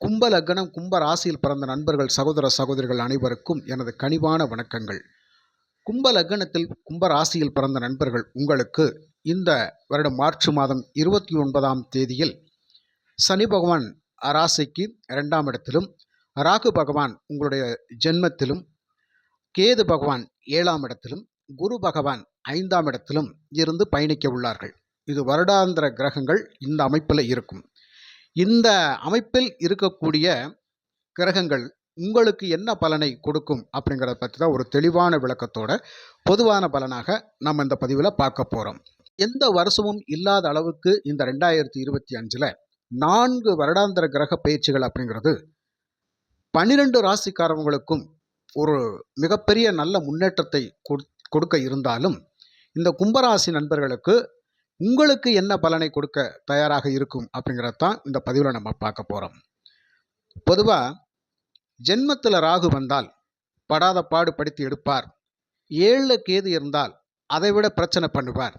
கும்ப லக்னம் கும்ப ராசியில் பிறந்த நண்பர்கள் சகோதர சகோதரிகள் அனைவருக்கும் எனது கனிவான வணக்கங்கள். கும்ப லக்னத்தில் கும்ப ராசியில் பிறந்த நண்பர்கள் உங்களுக்கு இந்த வருடம் மார்ச் மாதம் இருபத்தி ஒன்பதாம் தேதியில் சனி பகவான் ராசிக்கு இரண்டாம் இடத்திலும் ராகு பகவான் உங்களுடைய ஜென்மத்திலும் கேது பகவான் ஏழாம் இடத்திலும் குரு பகவான் ஐந்தாம் இடத்திலும் இருந்து பயணிக்க உள்ளார்கள். இது வருடாந்திர கிரகங்கள் இந்த அமைப்பில் இருக்கும். இந்த அமைப்பில் இருக்கக்கூடிய கிரகங்கள் உங்களுக்கு என்ன பலனை கொடுக்கும் அப்படிங்கிறத பற்றி தான் ஒரு தெளிவான விளக்கத்தோட பொதுவான பலனாக நம்ம இந்த பதிவில் பார்க்க போகிறோம் எந்த வருஷமும் இல்லாத அளவுக்கு இந்த ரெண்டாயிரத்தி இருபத்தி அஞ்சில் நான்கு வருடாந்திர கிரக பயிற்சிகள் அப்படிங்கிறது பன்னிரெண்டு ராசிக்காரவங்களுக்கும் ஒரு மிகப்பெரிய நல்ல முன்னேற்றத்தை கொடுக்க இருந்தாலும் இந்த கும்பராசி நண்பர்களுக்கு உங்களுக்கு என்ன பலனை கொடுக்க தயாராக இருக்கும் அப்படிங்கிறது தான் இந்த பதிவில் நம்ம பார்க்க போகிறோம் பொதுவாக ஜென்மத்தில் ராகு வந்தால் படாத பாடு படுத்தி எடுப்பார். ஏழில் கேது இருந்தால் அதை விட பிரச்சனை பண்ணுவார்.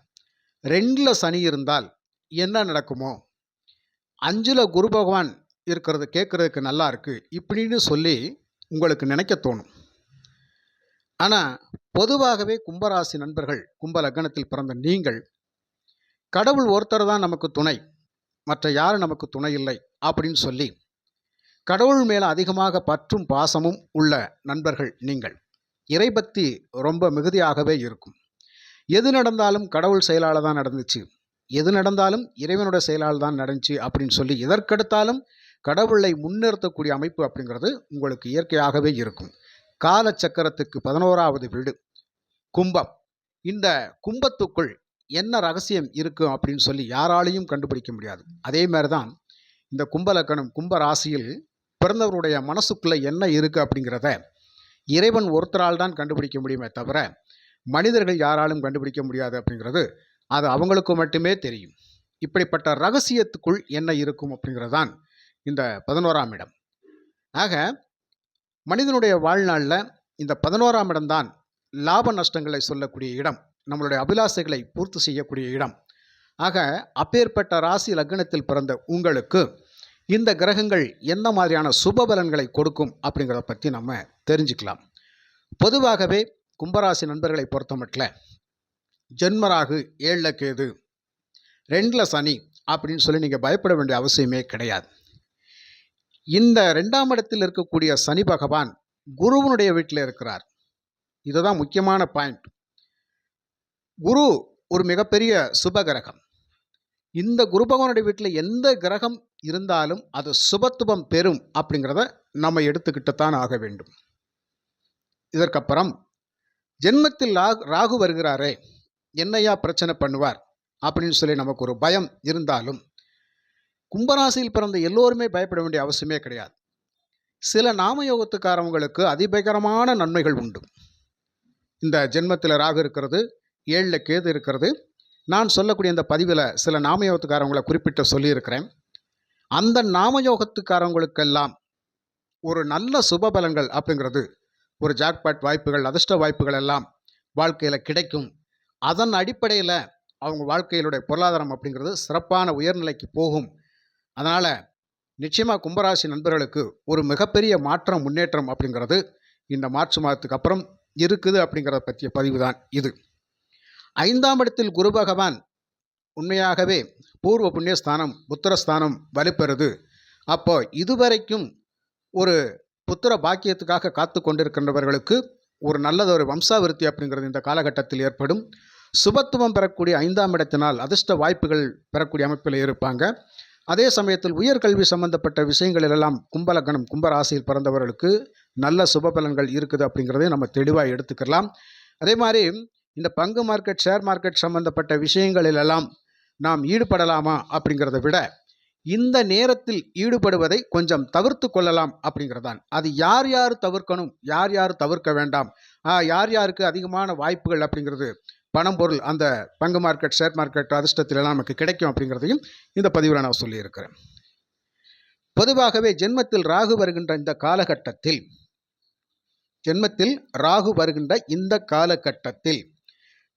ரெண்டில் சனி இருந்தால் என்ன நடக்குமோ? அஞ்சில் குரு பகவான் இருக்கிறது கேட்குறதுக்கு நல்லா இருக்குது இப்படின்னு சொல்லி உங்களுக்கு நினைக்க தோணும். ஆனால் பொதுவாகவே கும்பராசி நண்பர்கள் கும்ப லக்னத்தில் பிறந்த நீங்கள் கடவுள் ஒருத்தர் தான் நமக்கு துணை. மற்ற யாரும் நமக்கு துணை இல்லை? அப்படின்னு சொல்லி கடவுள் மேலே அதிகமாக பற்றும் பாசமும் உள்ள நண்பர்கள் நீங்கள். இறைபக்தி ரொம்ப மிகுதியாகவே இருக்கும். எது நடந்தாலும் கடவுள் செயலால் தான் நடந்துச்சு. எது நடந்தாலும் இறைவனோட செயலால் தான் நடந்துச்சு அப்படின்னு சொல்லி எதற்கெடுத்தாலும் கடவுளை முன்னிறுத்தக்கூடிய அமைப்பு அப்படிங்கிறது உங்களுக்கு இயற்கையாகவே இருக்கும். காலச்சக்கரத்துக்கு பதினோராவது வீடு. கும்பம். இந்த கும்பத்துக்குள் என்ன ரகசியம் இருக்கும் அப்படின்னு சொல்லி யாராலையும் கண்டுபிடிக்க முடியாது. அதே மாதிரி தான் இந்த கும்பலக்கணம் கும்ப ராசியில் பிறந்தவருடைய மனசுக்குள்ளே என்ன இருக்குது அப்படிங்கிறத இறைவன் ஒருத்தரால் தான் கண்டுபிடிக்க முடியுமே தவிர மனிதர்கள் யாராலும் கண்டுபிடிக்க முடியாது அப்படிங்கிறது அது அவங்களுக்கு மட்டுமே தெரியும். இப்படிப்பட்ட ரகசியத்துக்குள் என்ன இருக்கும் அப்படிங்கிறது தான் இந்த பதினோராம் இடம். ஆக மனிதனுடைய வாழ்நாளில் இந்த பதினோராம் இடம்தான் லாப நஷ்டங்களை சொல்லக்கூடிய இடம். நம்மளுடைய அபிலாசைகளை பூர்த்தி செய்யக்கூடிய இடம். ஆக அப்பேற்பட்ட ராசி லக்னத்தில் பிறந்த உங்களுக்கு இந்த கிரகங்கள் எந்த மாதிரியான சுப பலன்களை கொடுக்கும் அப்படிங்கிறத பற்றி நம்ம தெரிஞ்சுக்கலாம். பொதுவாகவே கும்பராசி நண்பர்களை பொறுத்தமட்டில் ஜென்மராகு ஏழில் கேது ரெண்டில் சனி அப்படின்னு சொல்லி நீங்கள் பயப்பட வேண்டிய அவசியமே கிடையாது. இந்த ரெண்டாம் இடத்தில் இருக்கக்கூடிய சனி பகவான் குருவனுடைய வீட்டில் இருக்கிறார். இதுதான் முக்கியமான பாயிண்ட் குரு ஒரு மிகப்பெரிய சுப கிரகம் இந்த குரு பகவானுடைய வீட்டில் எந்த கிரகம் இருந்தாலும் அது சுபத்துவம் பெறும் அப்படிங்கிறத நம்ம எடுத்துக்கிட்டுத்தான் ஆக வேண்டும். இதற்கப்புறம் ஜென்மத்தில் ராகு வருகிறாரே என்னையா பிரச்சனை பண்ணுவார்? அப்படின்னு சொல்லி நமக்கு ஒரு பயம் இருந்தாலும் கும்பராசியில் பிறந்த எல்லோருமே பயப்பட வேண்டிய அவசியமே கிடையாது. சில நாமயோகத்துக்காரவங்களுக்கு அதிபயகரமான நன்மைகள் உண்டு. இந்த ஜென்மத்தில் ராகு இருக்கிறது ஏழில் கேது இருக்கிறது. நான் சொல்லக்கூடிய இந்த பதிவில் சில நாமயோகத்துக்காரவங்களை குறிப்பிட்டு சொல்லியிருக்கிறேன். அந்த நாமயோகத்துக்காரவங்களுக்கெல்லாம் ஒரு நல்ல சுப பலன்கள் அப்படிங்கிறது ஒரு ஜாக்பாட் வாய்ப்புகள் அதிர்ஷ்ட வாய்ப்புகள் எல்லாம் வாழ்க்கையில் கிடைக்கும். அதன் அடிப்படையில் அவங்க வாழ்க்கையிலுடைய பொருளாதாரம் அப்படிங்கிறது சிறப்பான உயர்நிலைக்கு போகும். அதனால் நிச்சயமாக கும்பராசி நண்பர்களுக்கு ஒரு மிகப்பெரிய மாற்றம் முன்னேற்றம் அப்படிங்கிறது இந்த மார்ச் மாதத்துக்கு அப்புறம் இருக்குது அப்படிங்கிறத பற்றிய பதிவு தான் இது. ஐந்தாம் இடத்தில் குரு பகவான் உண்மையாகவே பூர்வ புண்ணியஸ்தானம் புத்திரஸ்தானம் வலுப்பெறுது. அப்போ இதுவரைக்கும் ஒரு புத்திர பாக்கியத்துக்காக காத்து கொண்டிருக்கின்றவர்களுக்கு ஒரு நல்லதொரு வம்சாவிருத்தி அப்படிங்கிறது இந்த காலகட்டத்தில் ஏற்படும். சுபத்துவம் பெறக்கூடிய ஐந்தாம் இடத்தினால் அதிர்ஷ்ட வாய்ப்புகள் பெறக்கூடிய அமைப்பில் இருப்பாங்க. அதே சமயத்தில் உயர்கல்வி சம்பந்தப்பட்ட விஷயங்களிலெல்லாம் கும்பலக்கணம் கும்பராசியில் பிறந்தவர்களுக்கு நல்ல சுப பலன்கள் இருக்குது அப்படிங்கிறதையும் நம்ம தெளிவாக எடுத்துக்கலாம். அதே மாதிரி இந்த பங்கு மார்க்கெட் ஷேர் மார்க்கெட் சம்பந்தப்பட்ட விஷயங்களிலெல்லாம் நாம் ஈடுபடலாமா அப்படிங்கிறத விட இந்த நேரத்தில் ஈடுபடுவதை கொஞ்சம் தவிர்த்து கொள்ளலாம் அப்படிங்கிறதான். அது யார் யார் தவிர்க்கணும் யார் யார் தவிர்க்க வேண்டாம் யார் யாருக்கு அதிகமான வாய்ப்புகள் அப்படிங்கிறது பணம் பொருள் அந்த பங்கு மார்க்கெட் ஷேர் மார்க்கெட் அதிர்ஷ்டத்திலெல்லாம் நமக்கு கிடைக்கும் அப்படிங்கிறதையும் இந்த பதிவில் நான் சொல்லியிருக்கிறேன். பொதுவாகவே ஜென்மத்தில் ராகு வருகின்ற இந்த காலகட்டத்தில் ஜென்மத்தில் ராகு வருகின்ற இந்த காலகட்டத்தில்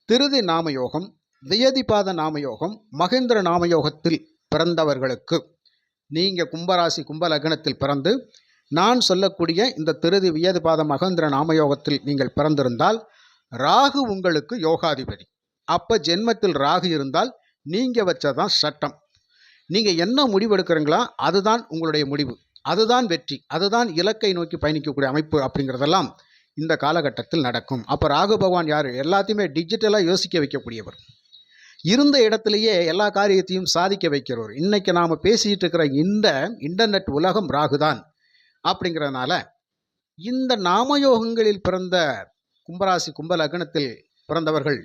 திருதி நாமயோகம் வியதிபாத நாமயோகம் மகேந்திர நாமயோகத்தில் பிறந்தவர்களுக்கு. நீங்கள் கும்பராசி கும்ப லக்னத்தில் பிறந்து நான் சொல்லக்கூடிய இந்த திருதி வியதிபாத மகேந்திர நாமயோகத்தில் நீங்கள் பிறந்திருந்தால் ராகு உங்களுக்கு யோகாதிபதி. அப்போ ஜென்மத்தில் ராகு இருந்தால் நீங்கள் வச்சதான் சட்டம். நீங்கள் என்ன முடிவெடுக்கிறீங்களோ அதுதான் உங்களுடைய முடிவு. அதுதான் வெற்றி. அதுதான் இலக்கை நோக்கி பயணிக்கக்கூடிய அமைப்பு அப்படிங்கிறதெல்லாம் இந்த காலகட்டத்தில் நடக்கும். அப்போ ராகு பகவான் யார்? எல்லாத்தையுமே டிஜிட்டலாக யோசிக்க வைக்கக்கூடியவர். இருந்த இடத்துலையே எல்லா காரியத்தையும் சாதிக்க வைக்கிறவர். இன்றைக்கி நாம் பேசிகிட்டு இருக்கிற இந்த இன்டர்நெட் உலகம் ராகுதான். அப்படிங்கிறதுனால இந்த நாமயோகங்களில் பிறந்த கும்பராசி கும்ப லக்னத்தில் பிறந்தவர்கள்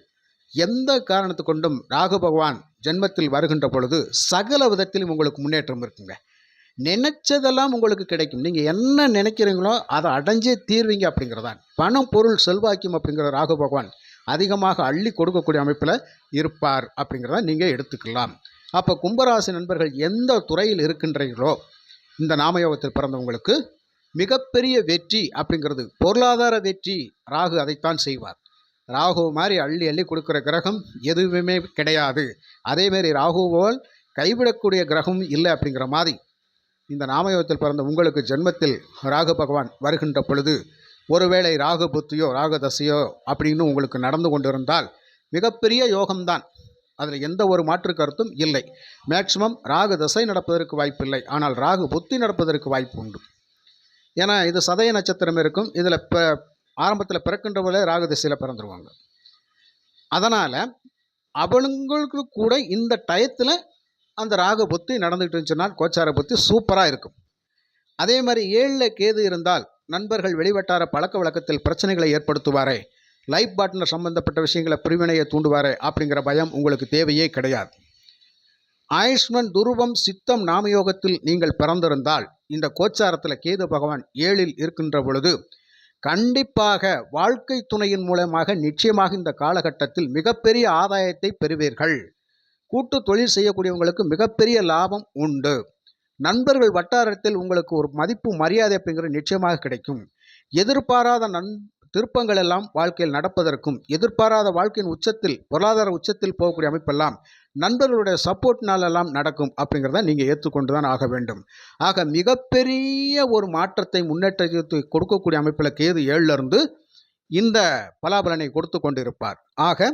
எந்த காரணத்து கொண்டும் ராகு பகவான் ஜென்மத்தில் வருகின்ற பொழுது சகல விதத்திலும் உங்களுக்கு முன்னேற்றம் இருக்குங்க. நினைச்சதெல்லாம் உங்களுக்கு கிடைக்கும். நீங்கள் என்ன நினைக்கிறீங்களோ அதை அடைஞ்சே தீர்வீங்க அப்படிங்கிறதான். பணம் பொருள் செல்வாக்கியம் அப்படிங்கிற ராகு பகவான் அதிகமாக அள்ளி கொடுக்கக்கூடிய அமைப்பில் இருப்பார் அப்படிங்கிறத நீங்கள் எடுத்துக்கலாம். அப்போ கும்பராசி நண்பர்கள் எந்த துறையில் இருக்கின்றீர்களோ இந்த நாமயோகத்தில் பிறந்தவங்களுக்கு மிகப்பெரிய வெற்றி அப்படிங்கிறது பொருளாதார வெற்றி. ராகு அதைத்தான் செய்வார். ராகு மாதிரி அள்ளி அள்ளி கொடுக்குற கிரகம் எதுவுமே கிடையாது. அதேமாரி ராகு கைவிடக்கூடிய கிரகம் இல்லை அப்படிங்கிற மாதிரி இந்த நாமயோகத்தில் பிறந்த உங்களுக்கு ஜென்மத்தில் ராகு பகவான் வருகின்ற பொழுது ஒருவேளை ராகு புத்தியோ ராகு தசையோ அப்படின்னு உங்களுக்கு நடந்து கொண்டிருந்தால் மிகப்பெரிய யோகம்தான். அதில் எந்த ஒரு மாற்று கருத்தும் இல்லை. மேக்சிமம் ராகு தசை நடப்பதற்கு வாய்ப்பில்லை. ஆனால் ராகு புத்தி நடப்பதற்கு வாய்ப்பு உண்டு. ஏன்னா இது சதய நட்சத்திரம் இருக்கும். இதில் இப்போ ஆரம்பத்தில் பிறக்கின்றவர்களே ராகு திசையில் பிறந்துருவாங்க. அதனால் அவங்களுக்கு கூட இந்த டயத்தில் அந்த ராகு புத்தி நடந்துகிட்டு இருந்துச்சுன்னா கோச்சார புத்தி சூப்பராக இருக்கும். அதே மாதிரி ஏழில் கேது இருந்தால் நண்பர்கள் வெளிவட்டார பழக்க வழக்கத்தில் பிரச்சனைகளை ஏற்படுத்துவாரே லைஃப் பார்ட்னர் சம்பந்தப்பட்ட விஷயங்களை பிரிவினையை தூண்டுவாரே அப்படிங்கிற பயம் உங்களுக்கு தேவையே கிடையாது. ஆயுஷ்மன் துருவம் சித்தம் நாமயோகத்தில் நீங்கள் பிறந்திருந்தால் இந்த கோச்சாரத்தில் கேது பகவான் ஏழில் இருக்கின்ற பொழுது கண்டிப்பாக வாழ்க்கை துணையின் மூலமாக நிச்சயமாக இந்த காலகட்டத்தில் மிகப்பெரிய ஆதாயத்தை பெறுவீர்கள். கூட்டு தொழில் செய்யக்கூடியவங்களுக்கு மிகப்பெரிய லாபம் உண்டு. நண்பர்கள் வட்டாரத்தில் உங்களுக்கு ஒரு மதிப்பு மரியாதை அப்படிங்கிறது நிச்சயமாக கிடைக்கும். எதிர்பாராத நன் திருப்பங்கள் எல்லாம் வாழ்க்கையில் நடப்பதற்கும் எதிர்பாராத வாழ்க்கையின் உச்சத்தில் பொருளாதார உச்சத்தில் போகக்கூடிய அமைப்பெல்லாம் நண்பர்களுடைய சப்போர்ட்னாலெல்லாம் நடக்கும் அப்படிங்கிறத நீங்கள் ஏற்றுக்கொண்டு தான் ஆக வேண்டும். ஆக மிகப்பெரிய ஒரு மாற்றத்தை முன்னேற்றத்தை கொடுக்கக்கூடிய அமைப்பில் கேது ஏழிலிருந்து இந்த பலாபலனை கொடுத்து கொண்டிருப்பார். ஆக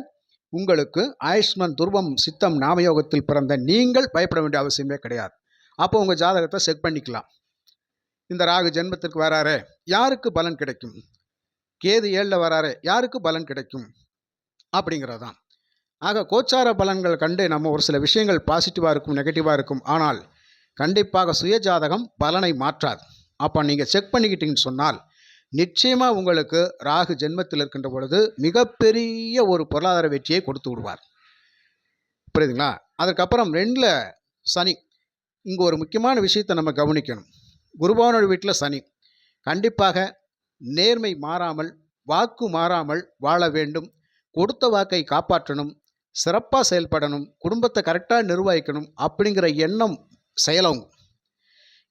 உங்களுக்கு ஆயுஷ்மான் துருவம் சித்தம் நாமயோகத்தில் பிறந்த நீங்கள் பயப்பட வேண்டிய அவசியமே கிடையாது. அப்போ உங்கள் ஜாதகத்தை செக் பண்ணிக்கலாம். இந்த ராகு ஜென்மத்திற்கு வராரே யாருக்கு பலன் கிடைக்கும்? கேது ஏழில் வராரே யாருக்கு பலன் கிடைக்கும்? அப்படிங்கிறது தான் ஆக கோச்சார பலன்கள் கண்டு நம்ம ஒரு சில விஷயங்கள் பாசிட்டிவாக இருக்கும் நெகட்டிவாக இருக்கும். ஆனால் கண்டிப்பாக சுயஜாதகம் பலனை மாற்றாது. அப்போ நீங்கள் செக் பண்ணிக்கிட்டீங்கன்னு சொன்னால் நிச்சயமாக உங்களுக்கு ராகு ஜென்மத்தில் இருக்கின்ற பொழுது மிகப்பெரிய ஒரு பொருளாதார வெற்றியை கொடுத்து விடுவார். புரியுதுங்களா? அதுக்கப்புறம் ரெண்டில் சனி. இங்கே ஒரு முக்கியமான விஷயத்தை நம்ம கவனிக்கணும். குருபவனோட வீட்டில் சனி. கண்டிப்பாக நேர்மை மாறாமல் வாக்கு மாறாமல் வாழ வேண்டும். கொடுத்த வாக்கை காப்பாற்றணும். சிறப்பாக செயல்படணும். குடும்பத்தை கரெக்டாக நிர்வகிக்கணும் அப்படிங்கிற எண்ணம் செயலவங்க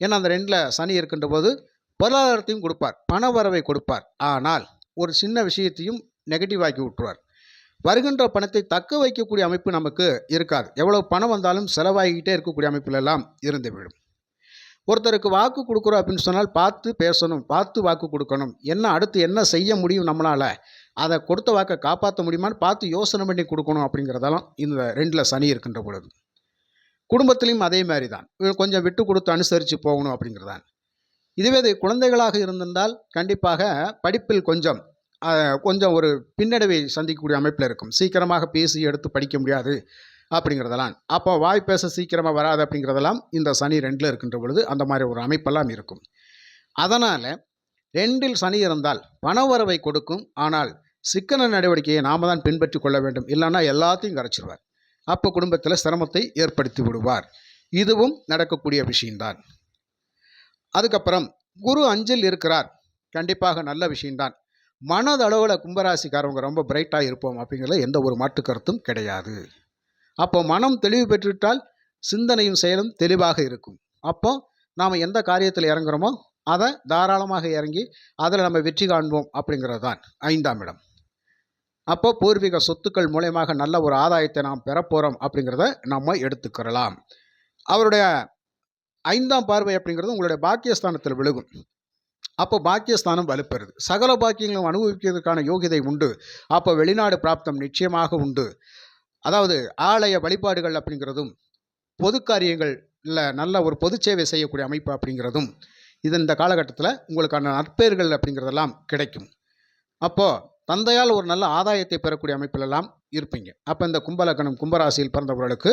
ஏன்னா அந்த ரெண்டில் சனி இருக்கின்ற போது பொருளாதாரத்தையும் கொடுப்பார் பண வரவை கொடுப்பார். ஆனால் ஒரு சின்ன விஷயத்தையும் நெகட்டிவ் ஆக்கி விட்டுருவார். வருகின்ற பணத்தை தக்க வைக்கக்கூடிய அமைப்பு நமக்கு இருக்காது. எவ்வளோ பணம் வந்தாலும் செலவாகிக்கிட்டே இருக்கக்கூடிய அமைப்பிலெல்லாம் இருந்து விடும். ஒருத்தருக்கு வாக்கு கொடுக்குறோம் அப்படின்னு சொன்னால் பார்த்து பேசணும் பார்த்து வாக்கு கொடுக்கணும். என்ன அடுத்து என்ன செய்ய முடியும் நம்மளால்? அதை கொடுத்த வாக்கை காப்பாற்ற முடியுமான்னு பார்த்து யோசனை பண்ணி கொடுக்கணும் அப்படிங்கிறதெல்லாம் இந்த ரெண்டில் சனி இருக்கின்ற பொழுது. குடும்பத்திலையும் அதே மாதிரி தான் கொஞ்சம் விட்டு கொடுத்து அனுசரித்து போகணும் அப்படிங்கிறதான். இதுவே இது குழந்தைகளாக இருந்திருந்தால் கண்டிப்பாக படிப்பில் கொஞ்சம் கொஞ்சம் ஒரு பின்னடைவை சந்திக்கக்கூடிய அமைப்பில் இருக்கும். சீக்கிரமாக பேசி எடுத்து படிக்க முடியாது அப்படிங்கிறதெல்லாம். அப்போ வாய் பேச சீக்கிரமாக வராது அப்படிங்கிறதெல்லாம் இந்த சனி ரெண்டில் இருக்கின்ற பொழுது அந்த மாதிரி ஒரு அமைப்பெல்லாம் இருக்கும். அதனால் ரெண்டில் சனி இருந்தால் பணவரவை கொடுக்கும். ஆனால் சிக்கன நடவடிக்கையை நாம் தான் பின்பற்றி கொள்ள வேண்டும். இல்லைன்னா எல்லாத்தையும் கரைச்சிடுவார் அப்போ குடும்பத்தில் சிரமத்தை ஏற்படுத்தி விடுவார். இதுவும் நடக்கக்கூடிய விஷயம்தான். அதுக்கப்புறம் குரு அஞ்சில் இருக்கிறார். கண்டிப்பாக நல்ல விஷயம்தான். மனதளவில் கும்பராசிக்காரவங்க ரொம்ப பிரைட்டாக இருப்போம் அப்படிங்கிறது எந்த ஒரு மாற்று கருத்தும் கிடையாது. அப்போ மனம் தெளிவு பெற்றுவிட்டால் சிந்தனையும் செயலும் தெளிவாக இருக்கும். அப்போ நாம் எந்த காரியத்தில் இறங்குறோமோ அதை தாராளமாக இறங்கி அதில் நம்ம வெற்றி காண்போம் அப்படிங்கிறது தான் ஐந்தாம் இடம். அப்போ பூர்வீக சொத்துக்கள் மூலயமாக நல்ல ஒரு ஆதாயத்தை நாம் பெறப்போகிறோம் அப்படிங்கிறத நம்ம எடுத்துக்கிறலாம். அவருடைய ஐந்தாம் பார்வை அப்படிங்கிறது உங்களுடைய பாக்கியஸ்தானத்தில் விழுகும். அப்போ பாக்கியஸ்தானம் வலுப்பெறுது. சகல பாக்கியங்களும் அனுபவிக்கிறதுக்கான யோகிதை உண்டு. அப்போ வெளிநாடு பிராப்தம் நிச்சயமாக உண்டு. அதாவது ஆலய வழிபாடுகள் அப்படிங்கிறதும் பொது காரியங்களில் நல்ல ஒரு பொது சேவை செய்யக்கூடிய அமைப்பு அப்படிங்கிறதும் இது இந்த காலகட்டத்தில் உங்களுக்கான நற்பெயர்கள் அப்படிங்கிறதெல்லாம் கிடைக்கும். அப்போது தந்தையால் ஒரு நல்ல ஆதாயத்தை பெறக்கூடிய அமைப்பிலெல்லாம் இருப்பீங்க. அப்போ இந்த கும்பலக்கணம் கும்பராசியில் பிறந்தவர்களுக்கு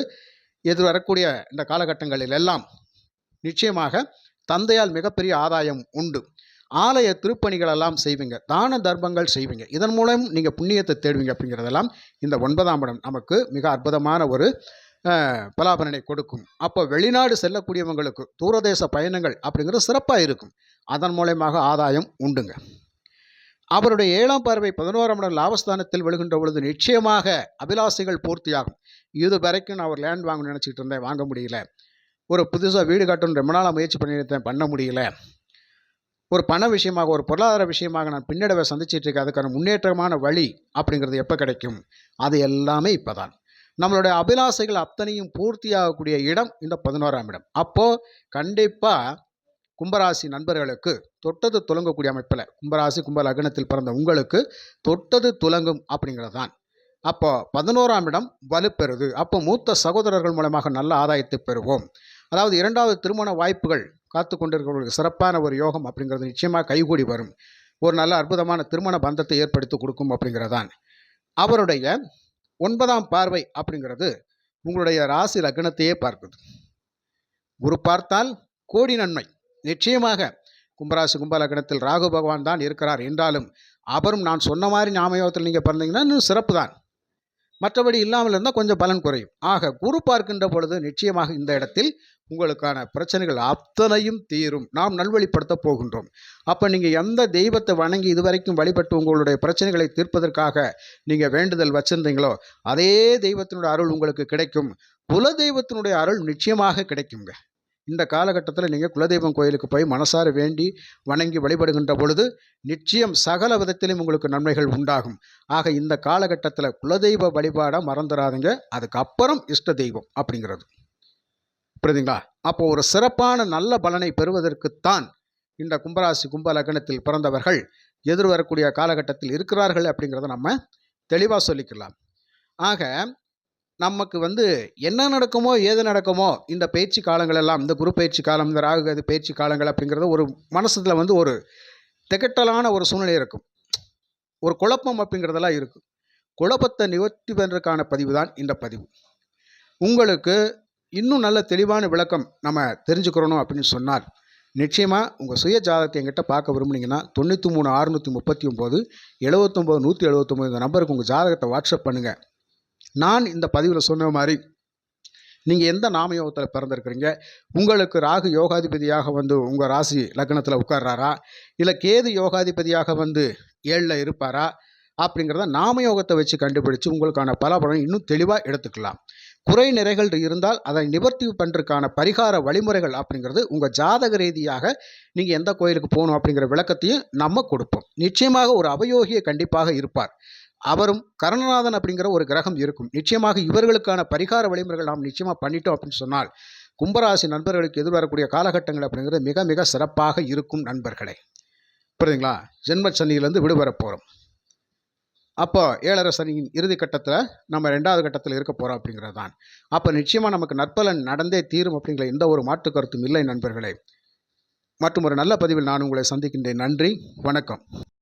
எதிர் வரக்கூடிய இந்த காலகட்டங்களில் எல்லாம் நிச்சயமாக தந்தையால் மிகப்பெரிய ஆதாயம் உண்டு. ஆலய திருப்பணிகள் எல்லாம் செய்வீங்க. தான தர்மங்கள் செய்வீங்க. இதன் மூலம் நீங்கள் புண்ணியத்தை தேடுவீங்க அப்படிங்கிறதெல்லாம் இந்த ஒன்பதாம் இடம் நமக்கு மிக அற்புதமான ஒரு பலாபலனை கொடுக்கும். அப்போ வெளிநாடு செல்லக்கூடியவங்களுக்கு தூரதேச பயணங்கள் அப்படிங்கிறது சிறப்பாக இருக்கும். அதன் மூலயமாக ஆதாயம் உண்டுங்க. அவருடைய ஏழாம் பார்வை பதினோராம் இடம் லாபஸ்தானத்தில் விழுகின்ற பொழுது நிச்சயமாக அபிலாசைகள் பூர்த்தியாகும். இது வரைக்கும் நான் ஒரு லேண்ட் வாங்கணும்னு நினச்சிக்கிட்டு இருந்தேன். வாங்க முடியல. ஒரு புதுசாக வீடு கட்டணும் ரொம்ப நாளாக முயற்சி பண்ணியிருந்தேன் பண்ண முடியல. ஒரு பண விஷயமாக ஒரு பொருளாதார விஷயமாக நான் பின்னடைவை சந்திச்சிட்டு இருக்கேன். அதுக்கான முன்னேற்றமான வழி அப்படிங்கிறது எப்போ கிடைக்கும்? அது எல்லாமே இப்போ தான் நம்மளுடைய அபிலாசைகள் அத்தனையும் பூர்த்தியாகக்கூடிய இடம் இந்த பதினோராம் இடம். அப்போது கண்டிப்பாக கும்பராசி நண்பர்களுக்கு தொட்டது துலங்கக்கூடிய அமைப்பில் கும்பராசி கும்ப லக்னத்தில் பிறந்த உங்களுக்கு தொட்டது துலங்கும் அப்படிங்கிறது தான் அப்போ பதினோராம் இடம் வலுப்பெறுது. அப்போ மூத்த சகோதரர்கள் மூலமாக நல்ல ஆதாயத்தை பெறுவோம். அதாவது இரண்டாவது திருமண வாய்ப்புகள் காத்து கொண்டிருக்கிறவர்களுக்கு சிறப்பான ஒரு யோகம் அப்படிங்கிறது நிச்சயமாக கைகூடி வரும். ஒரு நல்ல அற்புதமான திருமண பந்தத்தை ஏற்படுத்தி கொடுக்கும் அப்படிங்கிறதான். அவருடைய ஒன்பதாம் பார்வை அப்படிங்கிறது உங்களுடைய ராசி லக்னத்தையே பார்க்குது. குரு பார்த்தால் கோடி நன்மை. நிச்சயமாக கும்பராசி கும்பலக்னத்தில் ராகு பகவான் தான் இருக்கிறார் என்றாலும் அவரும் நான் சொன்ன மாதிரி ஞாபகத்தில் நீங்கள் பிறந்தீங்கன்னா இன்னும் சிறப்பு தான் மற்றபடி இல்லாமல் இருந்தால் கொஞ்சம் பலன் குறையும். ஆக குரு பார்க்கின்ற பொழுது நிச்சயமாக இந்த இடத்தில் உங்களுக்கான பிரச்சனைகள் அத்தனையும் தீரும். நாம் நல்வழிப்படுத்த போகின்றோம். அப்போ நீங்கள் எந்த தெய்வத்தை வணங்கி இதுவரைக்கும் வழிபட்டு உங்களுடைய பிரச்சனைகளை தீர்ப்பதற்காக நீங்கள் வேண்டுதல் வச்சிருந்தீங்களோ அதே தெய்வத்தினுடைய அருள் உங்களுக்கு கிடைக்கும். குல தெய்வத்தினுடைய அருள் நிச்சயமாக கிடைக்குங்க. இந்த காலகட்டத்தில் நீங்கள் குலதெய்வம் கோயிலுக்கு போய் மனசார வேண்டி வணங்கி வழிபடுகின்ற பொழுது நிச்சயம் சகல விதத்திலும் உங்களுக்கு நன்மைகள் உண்டாகும். ஆக இந்த காலகட்டத்தில் குலதெய்வ வழிபாடாக மறந்துடாதீங்க அதுக்கப்புறம் இஷ்ட தெய்வம் அப்படிங்கிறது. புரியுதுங்களா? அப்போ ஒரு சிறப்பான நல்ல பலனை பெறுவதற்குத்தான் இந்த கும்பராசி கும்ப லக்னத்தில் பிறந்தவர்கள் எதிர்வரக்கூடிய காலகட்டத்தில் இருக்கிறார்கள் அப்படிங்கிறத நம்ம தெளிவாக சொல்லிக்கலாம் ஆக நமக்கு வந்து என்ன நடக்குமோ ஏது நடக்குமோ இந்த பயிற்சி காலங்கள் எல்லாம் இந்த குரு பயிற்சி காலம் இந்த ராகு கேது பயிற்சி காலங்கள் அப்படிங்கிறது ஒரு மனசத்தில் வந்து ஒரு திகட்டலான ஒரு சூழ்நிலை இருக்கும். ஒரு குழப்பம் அப்படிங்கிறதெல்லாம் இருக்கும். குழப்பத்தை நிவர்த்தி பண்ணுறதுக்கான பதிவு தான் இந்த பதிவு. உங்களுக்கு இன்னும் நல்ல தெளிவான விளக்கம் நம்ம தெரிஞ்சுக்கிறணும் அப்படின்னு சொன்னால் நிச்சயமாக உங்கள் சுய ஜாதகத்தை எங்கிட்ட பார்க்க விரும்புனீங்கன்னா தொண்ணூற்றி மூணு அறுநூற்றி முப்பத்தி ஒம்பது எழுபத்தொம்போது நூற்றி எழுபத்தொம்போது இந்த நம்பருக்கு உங்கள் ஜாதகத்தை வாட்ஸ்அப் பண்ணுங்கள் நான் இந்த பதிவில் சொன்ன மாதிரி நீங்கள் எந்த நாம யோகத்தில் பிறந்திருக்கிறீங்க? உங்களுக்கு ராகு யோகாதிபதியாக வந்து உங்கள் ராசி லக்னத்தில் உட்கார்றாரா? இல்லை கேது யோகாதிபதியாக வந்து ஏழில் இருப்பாரா? அப்படிங்கிறத நாமயோகத்தை வச்சு கண்டுபிடிச்சு உங்களுக்கான பலபலன் இன்னும் தெளிவாக எடுத்துக்கலாம். குறை நிறைகள் இருந்தால் அதை நிவர்த்தி பண்ணுறதுக்கான பரிகார வழிமுறைகள் அப்படிங்கிறது உங்கள் ஜாதக ரீதியாக நீங்கள் எந்த கோயிலுக்கு போகணும் அப்படிங்கிற விளக்கத்தையும் நம்ம கொடுப்போம். நிச்சயமாக ஒரு அவயோகியை கண்டிப்பாக இருப்பார். அவரும் கருணநாதன் அப்படிங்கிற ஒரு கிரகம் இருக்கும். நிச்சயமாக இவர்களுக்கான பரிகார வழிமுறைகள் நாம் நிச்சயமாக பண்ணிட்டோம் அப்படின்னு சொன்னால் கும்பராசி நண்பர்களுக்கு எதிர்வரக்கூடிய காலகட்டங்கள் அப்படிங்கிறது மிக மிக சிறப்பாக இருக்கும் நண்பர்களே. புரியுதுங்களா? ஜென்ம சனியிலேருந்து போகிறோம் அப்போ ஏழரை சனியின் இறுதி கட்டத்தில் நம்ம ரெண்டாவது கட்டத்தில் இருக்க போகிறோம் அப்படிங்கிறது தான். அப்போ நிச்சயமாக நமக்கு நற்பலன் நடந்தே தீரும் அப்படிங்கிற எந்த ஒரு மாற்று கருத்தும் இல்லை நண்பர்களே. மற்றும் ஒரு நல்ல பதிவில் நான் உங்களை சந்திக்கின்றேன். நன்றி. வணக்கம்.